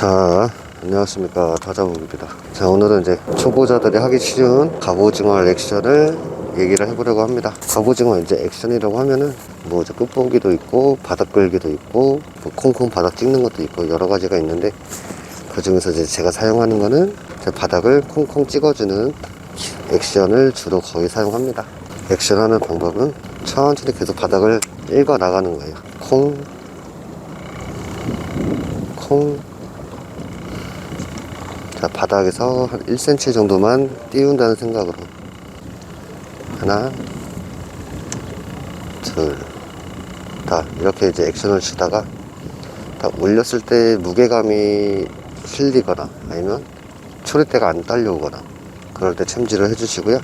자, 안녕하십니까. 다자국입니다. 자, 오늘은 이제 초보자들이 하기 쉬운 갑오징어 액션을 얘기를 해보려고 합니다. 갑오징어 이제 액션이라고 하면은 뭐 이제 끝보기도 있고, 바닥 끌기도 있고, 뭐 콩콩 바닥 찍는 것도 있고, 여러 가지가 있는데, 그 중에서 이제 제가 사용하는 거는 제 바닥을 콩콩 찍어주는 액션을 주로 거의 사용합니다. 액션하는 방법은 천천히 계속 바닥을 읽어 나가는 거예요. 콩, 콩, 자, 바닥에서 한 1cm 정도만 띄운다는 생각으로. 하나, 둘, 다. 이렇게 이제 액션을 치다가, 딱 올렸을 때 무게감이 실리거나, 아니면 초리대가 안 딸려오거나, 그럴 때 챔질을 해주시고요.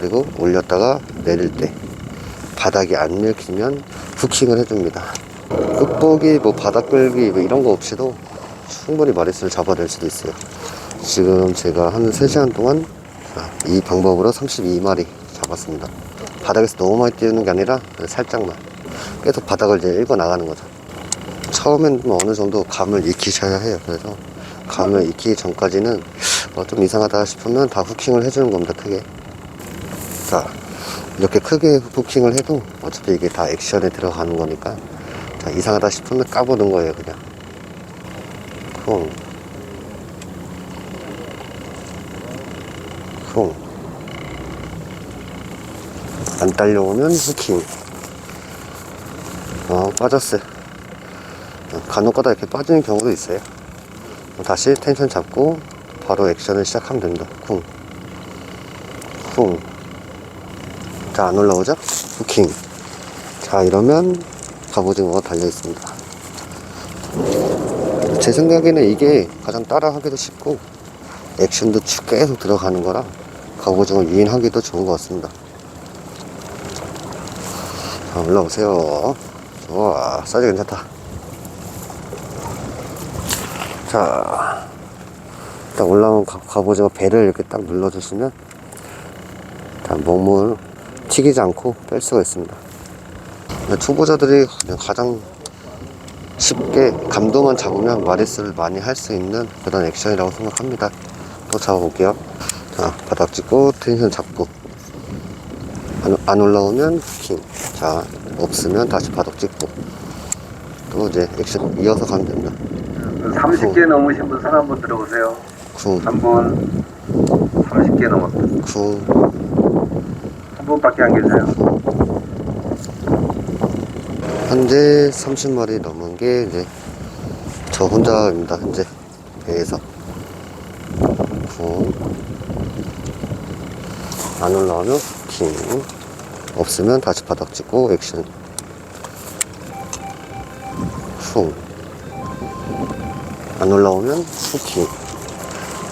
그리고 올렸다가 내릴 때, 바닥이 안 밀키면 후킹을 해줍니다. 끝보기, 뭐 바닥 끌기, 뭐 이런 거 없이도 충분히 마리스를 잡아낼 수도 있어요. 지금 제가 한 3시간 동안 자, 이 방법으로 32마리 잡았습니다. 바닥에서 너무 많이 띄우는 게 아니라 살짝만 계속 바닥을 이제 읽어 나가는 거죠. 처음엔 뭐 어느 정도 감을 익히셔야 해요. 그래서 감을 익히기 전까지는 어, 좀 이상하다 싶으면 다 후킹을 해주는 겁니다. 크게. 자, 이렇게 크게 후킹을 해도 어차피 이게 다 액션에 들어가는 거니까 자, 이상하다 싶으면 까보는 거예요. 그냥. 쿵. 쿵. 안 딸려오면 후킹. 어, 빠졌어요. 어, 간혹 가다 이렇게 빠지는 경우도 있어요. 다시 텐션 잡고 바로 액션을 시작하면 됩니다. 쿵. 쿵. 자, 안 올라오죠? 후킹. 자, 이러면 갑오징어가 달려 있습니다. 제 생각에는 이게 가장 따라하기도 쉽고 액션도 쭉 계속 들어가는 거라 갑오징어 유인하기도 좋은 것 같습니다. 자, 올라오세요. 좋아, 사이즈 괜찮다. 자, 딱 올라온 가- 갑오징어 배를 이렇게 딱 눌러주시면 자, 먹물 튀기지 않고 뺄 수가 있습니다. 초보자들이 가장 쉽게 감도만 잡으면 마리스를 많이 할 수 있는 그런 액션이라고 생각합니다. 또 잡아볼게요. 자, 바닥 찍고 텐션 잡고 안, 안 올라오면 킹. 자, 없으면 다시 바닥 찍고 또 이제 액션 이어서 가면 됩니다. 30개 넘으신 분 손 한번 들어보세요. 쿵, 한분 30개 넘었다. 쿵. 한 분밖에 안 계세요. 현재 30마리 넘은 게 이제 저 혼자입니다. 현재 배에서 쿵. 안 올라오면 킹. 없으면 다시 바닥 찍고 액션. 쿵. 안 올라오면 후킹.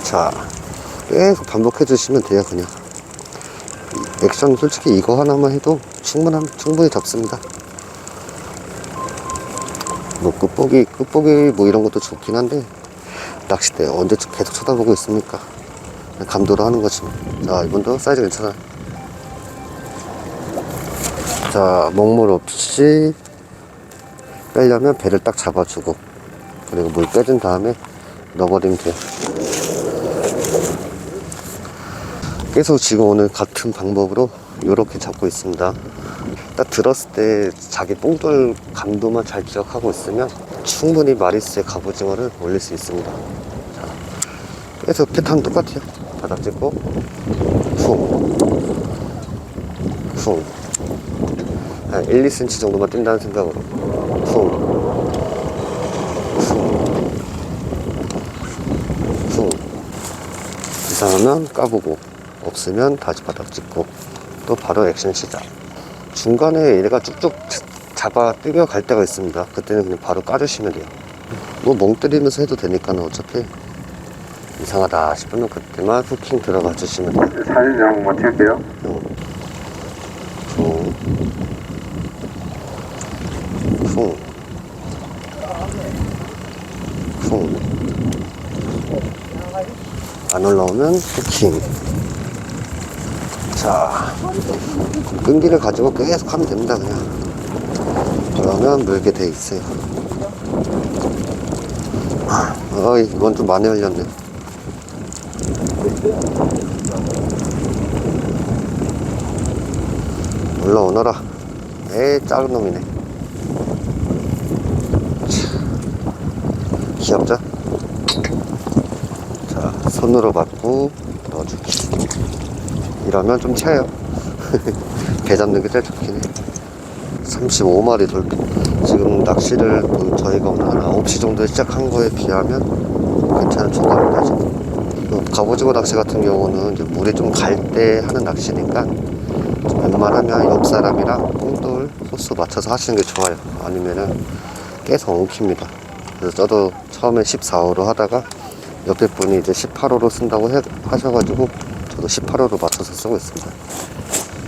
자, 계속 반복해 주시면 돼요, 그냥. 이 액션 솔직히 이거 하나만 해도 충분함, 충분히 잡습니다. 뭐 끝보기 끝보기 뭐 이런 것도 좋긴 한데 낚싯대 언제 계속 쳐다보고 있습니까 감도로 하는 거지 뭐. 자 이번도 사이즈 괜찮아 자 먹물 없이 빼려면 배를 딱 잡아주고 그리고 물 빼준 다음에 넣어버리면 돼요 계속 지금 오늘 같은 방법으로 이렇게 잡고 있습니다 딱 들었을 때 자기 뽕돌 감도만 잘 기억하고 있으면 충분히 마리스의 갑오징어를 올릴 수 있습니다. 자, 계속 패턴 똑같아요. 바닥 찍고 쿵, 쿵. 한 1, 2cm 정도만 뛴다는 생각으로 쿵, 쿵, 쿵. 이상하면 까보고 없으면 다시 바닥 찍고 또 바로 액션 시작. 중간에 얘가 쭉쭉 잡아 뛰어갈 때가 있습니다. 그때는 그냥 바로 까주시면 돼요. 뭐 멍 때리면서 해도 되니까 어차피 이상하다 싶으면 그때만 후킹 들어가 주시면 돼요. 사진 좀 한번 찍을게요. 쿵, 쿵, 쿵. 안 올라오면 후킹. 자, 끈기를 가지고 계속 하면 됩니다, 그냥. 그러면 물게 돼 있어요. 아, 아, 이건 좀 많이 흘렸네. 올라오너라. 에이, 작은 놈이네. 참, 귀엽죠? 자, 손으로 받고 넣어주기. 이러면 좀 차요. 배 잡는 게 제일 좋긴 해. 35마리 돌, 지금 낚시를 뭐 저희가 오늘 한 9시 정도에 시작한 거에 비하면 괜찮은 초과입니다, 지금. 그 갑오징어 낚시 같은 경우는 이제 물이 좀갈 때 하는 낚시니까 좀 웬만하면 옆 사람이랑 꽁돌 호수 맞춰서 하시는 게 좋아요. 아니면은 계속 엉킵니다. 그래서 저도 처음에 14호로 하다가 옆에 분이 이제 18호로 쓴다고 해- 하셔가지고 저도 18호로 맞춰서 쓰고 있습니다.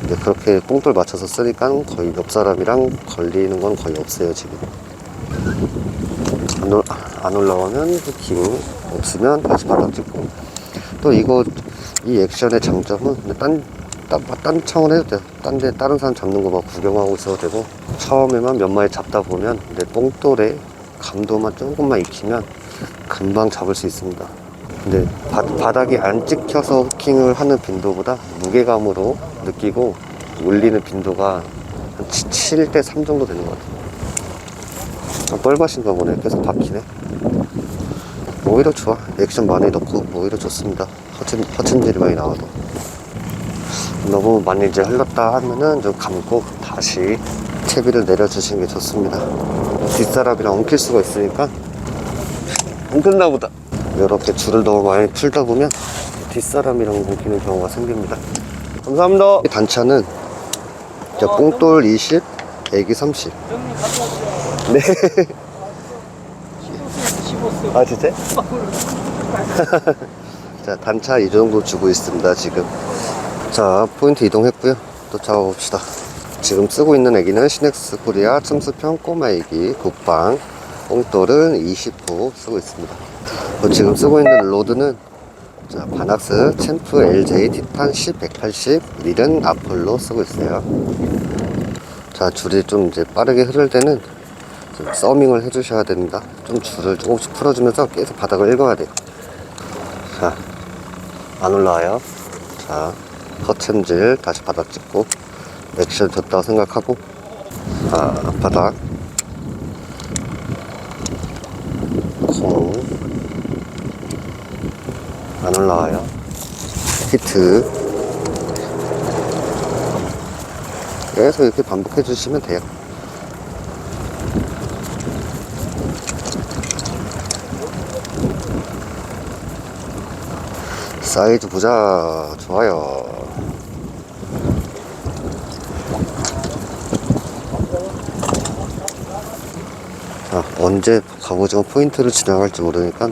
근데 그렇게 꽁돌 맞춰서 쓰니까 거의 옆 사람이랑 걸리는 건 거의 없어요, 지금. 안, 올, 안 올라오면 그 기분 없으면 다시 바닥 찍고. 또 이거, 이 액션의 장점은 딴, 딴, 딴 창을 해도 돼요. 딴 데 다른 사람 잡는 거 막 구경하고 있어도 되고. 처음에만 몇 마리 잡다 보면 내 꽁돌에 감도만 조금만 익히면 금방 잡을 수 있습니다. 근데 바, 바닥이 안 찍혀서 후킹을 하는 빈도보다 무게감으로 느끼고 올리는 빈도가 한 7대 3 정도 되는 것 같아요. 아, 뻘밭인가 보네. 계속 박히네. 오히려 좋아. 액션 많이 넣고 오히려 좋습니다. 허튼, 허튼질이 많이 나와도. 너무 많이 이제 흘렀다 하면은 좀 감고 다시 채비를 내려주시는 게 좋습니다. 뒷사람이랑 엉킬 수가 있으니까 엉켰나 보다. 이렇게 줄을 너무 많이 풀다 보면 뒷사람이랑 엉키는 경우가 생깁니다. 감사합니다. 이 단차는 자, 뽕돌 20, 애기 30. 네. 아, 진짜? 자, 단차 이 정도 주고 있습니다, 지금. 자, 포인트 이동했고요. 또 잡아봅시다. 지금 쓰고 있는 애기는 시넥스 코리아 첨수평 꼬마 애기 국방 뽕돌은 20호 쓰고 있습니다. 어, 지금 쓰고 있는 로드는 자, 바낙스 챔프 LJ 티탄 10 180 릴은 아폴로 쓰고 있어요. 자, 줄이 좀 이제 빠르게 흐를 때는 좀 서밍을 해주셔야 됩니다. 좀 줄을 조금씩 풀어주면서 계속 바닥을 읽어야 돼요. 자, 안 올라와요. 자, 허챔질 다시 바닥 찍고 액션 줬다고 생각하고 아, 바닥 콩안 올라와요. 히트. 계속 이렇게 반복해 주시면 돼요. 사이즈 보자. 좋아요. 자, 언제 갑오징어 포인트를 지나갈지 모르니까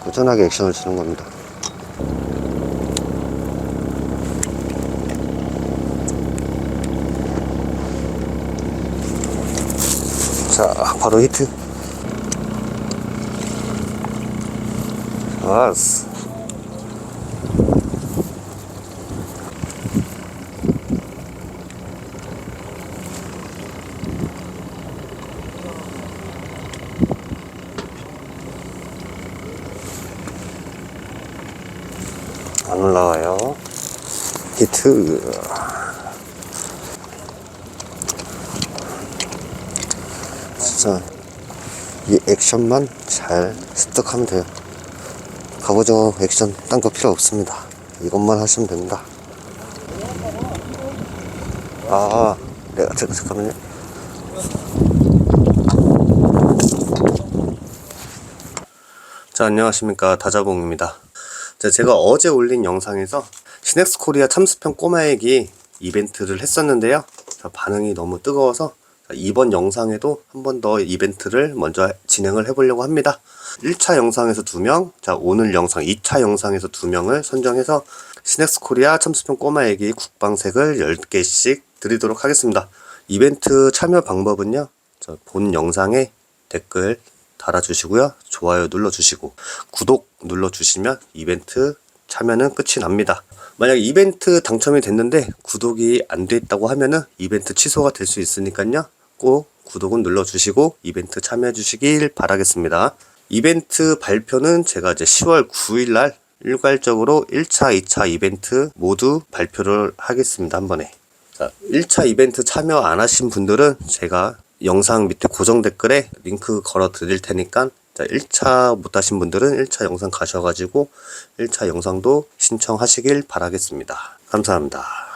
꾸준하게 액션을 주는 겁니다. 자, 바로 히트. 아스. 안 올라와요. 히트. 진짜 이 액션만 잘 습득하면 돼요. 갑오징어 액션 딴 거 필요 없습니다. 이것만 하시면 됩니다. 아, 내가 잠깐 잠깐만요. 자, 안녕하십니까. 다자봉입니다. 자, 제가 어제 올린 영상에서 시넥스 코리아 참수평 꼬마애기 이벤트를 했었는데요. 자, 반응이 너무 뜨거워서 자, 이번 영상에도 한 번 더 이벤트를 먼저 진행을 해보려고 합니다. 1차 영상에서 2명, 자, 오늘 영상 2차 영상에서 2명을 선정해서 시넥스 코리아 참수평 꼬마애기 국방색을 10개씩 드리도록 하겠습니다. 이벤트 참여 방법은요. 자, 본 영상에 댓글 달아주시고요. 좋아요 눌러주시고 구독 눌러주시면 이벤트 참여는 끝이 납니다. 만약 이벤트 당첨이 됐는데 구독이 안 됐다고 하면은 이벤트 취소가 될 수 있으니까요. 꼭 구독은 눌러주시고 이벤트 참여해 주시길 바라겠습니다. 이벤트 발표는 제가 이제 10월 9일 날 일괄적으로 1차, 2차 이벤트 모두 발표를 하겠습니다. 한 번에. 자, 1차 이벤트 참여 안 하신 분들은 제가 영상 밑에 고정 댓글에 링크 걸어 드릴 테니까 자, 1차 못 하신 분들은 1차 영상 가셔가지고 1차 영상도 신청하시길 바라겠습니다. 감사합니다.